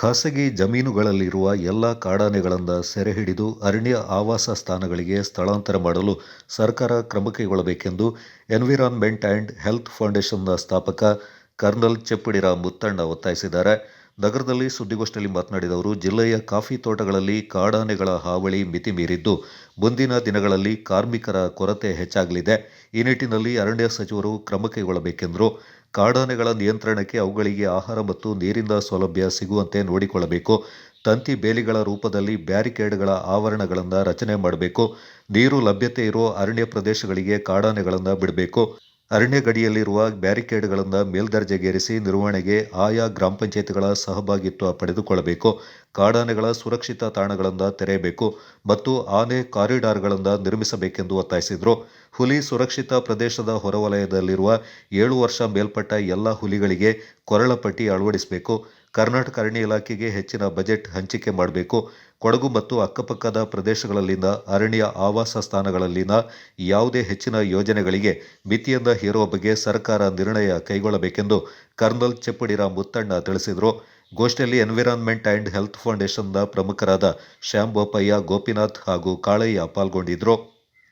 ಖಾಸಗಿ ಜಮೀನುಗಳಲ್ಲಿರುವ ಎಲ್ಲ ಕಾಡಾನೆಗಳನ್ನು ಸೆರೆಹಿಡಿದು ಅರಣ್ಯ ಆವಾಸ ಸ್ಥಾನಗಳಿಗೆ ಸ್ಥಳಾಂತರ ಮಾಡಲು ಸರ್ಕಾರ ಕ್ರಮ ಕೈಗೊಳ್ಳಬೇಕೆಂದು ಎನ್ವಿರಾನ್ಮೆಂಟ್ ಆ್ಯಂಡ್ ಹೆಲ್ತ್ ಫೌಂಡೇಶನ್ನ ಸ್ಥಾಪಕ ಕರ್ನಲ್ ಚೆಪ್ಪಡಿರ ಮುತ್ತಣ್ಣ ಒತ್ತಾಯಿಸಿದ್ದಾರೆ. ನಗರದಲ್ಲಿ ಸುದ್ದಿಗೋಷ್ಠಿಯಲ್ಲಿ ಮಾತನಾಡಿದ ಅವರು, ಜಿಲ್ಲೆಯ ಕಾಫಿ ತೋಟಗಳಲ್ಲಿ ಕಾಡಾನೆಗಳ ಹಾವಳಿ ಮಿತಿ ಮೀರಿದ್ದು, ಮುಂದಿನ ದಿನಗಳಲ್ಲಿ ಕಾರ್ಮಿಕರ ಕೊರತೆ ಹೆಚ್ಚಾಗಲಿದೆ. ಈ ನಿಟ್ಟಿನಲ್ಲಿ ಅರಣ್ಯ ಸಚಿವರು ಕ್ರಮ ಕೈಗೊಳ್ಳಬೇಕೆಂದರು. ಕಾಡಾನೆಗಳ ನಿಯಂತ್ರಣಕ್ಕೆ ಅವುಗಳಿಗೆ ಆಹಾರ ಮತ್ತು ನೀರಿನ ಸೌಲಭ್ಯ ಸಿಗುವಂತೆ ನೋಡಿಕೊಳ್ಳಬೇಕು. ತಂತಿ ಬೇಲಿಗಳ ರೂಪದಲ್ಲಿ ಬ್ಯಾರಿಕೇಡ್ಗಳ ಆವರಣಗಳನ್ನು ರಚನೆ ಮಾಡಬೇಕು. ನೀರು ಲಭ್ಯತೆ ಇರೋ ಅರಣ್ಯ ಪ್ರದೇಶಗಳಿಗೆ ಕಾಡಾನೆಗಳನ್ನು ಬಿಡಬೇಕು. ಅರಣ್ಯ ಗಡಿಯಲ್ಲಿರುವ ಬ್ಯಾರಿಕೇಡ್ಗಳನ್ನು ಮೇಲ್ದರ್ಜೆಗೇರಿಸಿ ನಿರ್ವಹಣೆಗೆ ಆಯಾ ಗ್ರಾಮ ಪಂಚಾಯತ್ಗಳ ಸಹಭಾಗಿತ್ವ ಪಡೆದುಕೊಳ್ಳಬೇಕು. ಕಾಡಾನೆಗಳ ಸುರಕ್ಷಿತ ತಾಣಗಳನ್ನು ತೆರೆಯಬೇಕು ಮತ್ತು ಆನೆ ಕಾರಿಡಾರ್ಗಳನ್ನು ನಿರ್ಮಿಸಬೇಕೆಂದು ಒತ್ತಾಯಿಸಿದರು. ಹುಲಿ ಸುರಕ್ಷಿತ ಪ್ರದೇಶದ ಹೊರವಲಯದಲ್ಲಿರುವ ಏಳು ವರ್ಷ ಮೇಲ್ಪಟ್ಟ ಎಲ್ಲ ಹುಲಿಗಳಿಗೆ ಕೊರಳ ಪಟ್ಟಿ ಅಳವಡಿಸಬೇಕು. ಕರ್ನಾಟಕ ಅರಣ್ಯ ಇಲಾಖೆಗೆ ಹೆಚ್ಚಿನ ಬಜೆಟ್ ಹಂಚಿಕೆ ಮಾಡಬೇಕು. ಕೊಡಗು ಮತ್ತು ಅಕ್ಕಪಕ್ಕದ ಪ್ರದೇಶಗಳಲ್ಲಿನ ಅರಣ್ಯ ಆವಾಸ ಸ್ಥಾನಗಳಲ್ಲಿನ ಯಾವುದೇ ಹೆಚ್ಚಿನ ಯೋಜನೆಗಳಿಗೆ ಮಿತಿಯಿಂದ ಹೇರುವ ಬಗ್ಗೆ ಸರ್ಕಾರ ನಿರ್ಣಯ ಕೈಗೊಳ್ಳಬೇಕೆಂದು ಕರ್ನಲ್ ಚೆಪ್ಪಡಿರ ಮುತ್ತಣ್ಣ ತಿಳಿಸಿದರು. ಗೋಷ್ಠಿಯಲ್ಲಿ ಎನ್ವಿರಾನ್ಮೆಂಟ್ ಆ್ಯಂಡ್ ಹೆಲ್ತ್ ಫೌಂಡೇಶನ್ನ ಪ್ರಮುಖರಾದ ಶ್ಯಾಮ್ ಬೋಪಯ್ಯ ಗೋಪಿನಾಥ್ ಹಾಗೂ ಕಾಳಯ್ಯ ಪಾಲ್ಗೊಂಡಿದ್ದರು